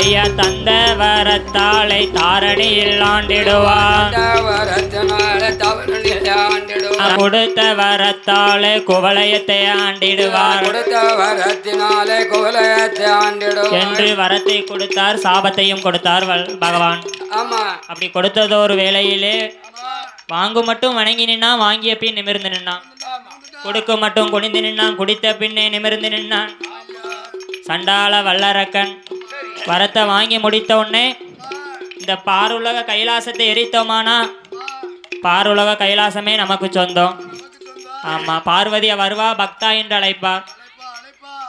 ஐயா தந்த வரத்தாளை தாரணியில் ஆண்டிடுவார் ஆண்டிடுவார் கொடுத்த வரத்தாளை குவலயத்தை ஆண்டிடுவார். கொடுத்த வரத்தினாலே குவலயத்தை ஆண்டிடுவார் என்று வரத்தை கொடுத்தார் சாபத்தையும் கொடுத்தார் பகவான். ஆமா. அப்படி கொடுத்ததொரு வேளையிலே வாங்கு மட்டும் வணங்கி நின்னான் வாங்கிய பின் நிமிர்ந்து நின்னான். கொடுக்க மட்டும் குனிந்து நின்னான் குடித்த பின்னே நிமிர்ந்து நின்னான். சண்டாள வல்லரக்கன் வரத்தை வாங்கி முடித்த உடனே இந்த பாருலக கைலாசத்தை எரித்தோமானா? பாருலக கைலாசமே நமக்கு சொந்தம். ஆமாம் பார்வதியை வருவா பக்தா என்று அழைப்பா.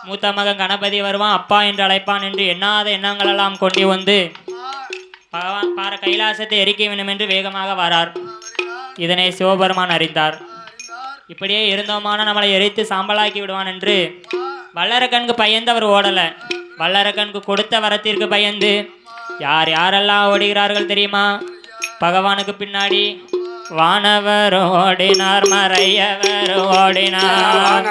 மூத்த மகன் கணபதி வருவான் அப்பா என்று அழைப்பான் என்று எண்ணாத எண்ணங்களெல்லாம் கொண்டு வந்து பகவான் பார கைலாசத்தை எரிக்க வேண்டும் என்று வேகமாக வரார். இதனை சிவபெருமான் அறிந்தார். இப்படியே இருந்தோமான நம்மளை எரித்து சாம்பலாக்கி விடுவான் என்று வல்லரக்கனுக்கு பயந்து அவர் ஓடலை. வல்லரக்கனுக்கு கொடுத்த வரத்திற்கு பயந்து யார் யாரெல்லாம் ஓடுகிறார்கள் தெரியுமா? பகவானுக்கு பின்னாடி வானவர் ஓடினார் மறையவர் ஓடினார்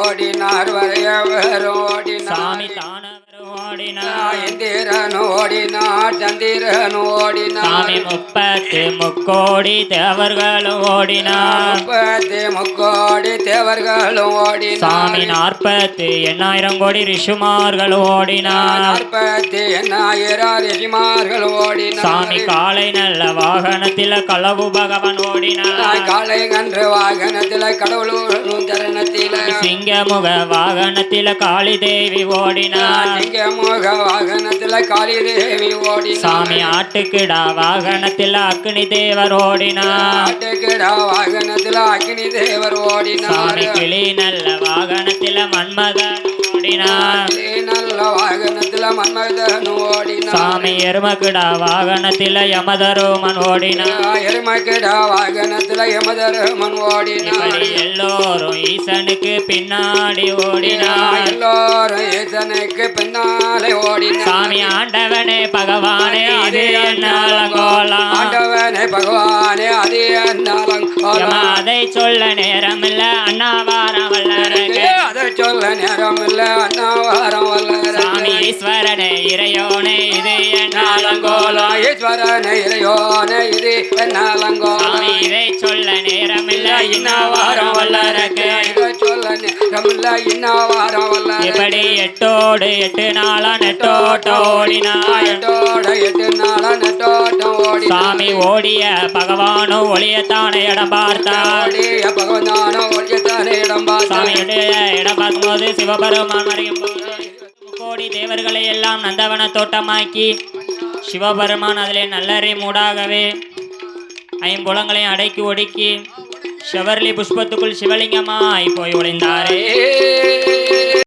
ஓடினார் வரையவர் ஓடினார் சாமி தானவர் இந்திரன் ஓடினார். சந்திரன் ஓடினார் சாமி முப்பத்து முக்கோடி தேவர்களும் ஓடினார். முப்பத்தி முக்கோடி தேவர்களும் ஓடினார். சாமி நாற்பத்து எண்ணாயிரம் கோடி ரிஷுமார்களும் ஓடினார். நாற்பத்தி எண்ணாயிரம் ரிஷிமார்கள் ஓடினார். சாமி காலை நல்ல வாகனத்தில களவு பகவான் ஓடினார். காலை கன்று வாகனத்தில கடவுளும் தருணத்தில சிங்கமுக வாகனத்தில காளி தேவி ஓடினார் சிங்கமுக வாகனத்தில காளி தேவி ஓடினார் சாமி ஆட்டுக்கிடா வாகனத்தில அக்னி தேவர் ஓடினார். ஆட்டுக்கிடா வாகனத்தில அக்னி தேவர் ஓடினார். சாமி கிளி நல்ல வாகனத்தில மன்மதன் ஓடினார். நல்ல வாகனத்தில மன்மதன் ஓடினார். சாமி எருமக்கிடா வாகனத்தில யமதருமன் ஓடினார். எருமக்கிடா வாகனத்தில யமதருமன் இப்படி எல்லோரும் ஈசனுக்கு பின்னாடி ஓடினார். எல்லோரும் ஈசனுக்கு பின்னாலே ஓடினார் சாமி ஆண்டவனே பகவானே இது என்னாலங்கோலாம் ஆண்டவனே பகவானே அது என்னாலும் அதை சொல்ல நேரமில்ல அண்ணாவாரம் வல்லரகு அதை சொல்ல நேரம் இல்ல அண்ணாவாரம் வல்லர சாமி ஈஸ்வரனே இறையோனே இது என்னாலங்கோலம் ஈஸ்வரனே இறையோனே இது என்னாலங்கோலம் இதை சொல்ல இன்னாவாரம் வல்லரகு இதை சொல்ல இப்படி எட்டோடு எட்டு நாளா நெட்டோட்ட ஓடினார் எட்டோட எட்டு நாளா நெட்டோட்டம் ஓடி சாமி ஓடிய பகவானும் ஒளியத்தான இடம் பார்த்தார். ஓடிய இடம் சாமியுடைய இடம் பார்க்கும்போது சிவபெருமான் மறையும் போது கோடி தேவர்களை எல்லாம் நந்தவன தோட்டமாக்கி சிவபெருமான் அதிலே நல்லறை மூடாகவே ஐம்புலங்களையும் அடக்கி ஒடுக்கி செவர்லி புஷ்பத்துக்குள் சிவலிங்கமாய் போய் ஒளிந்தாரே.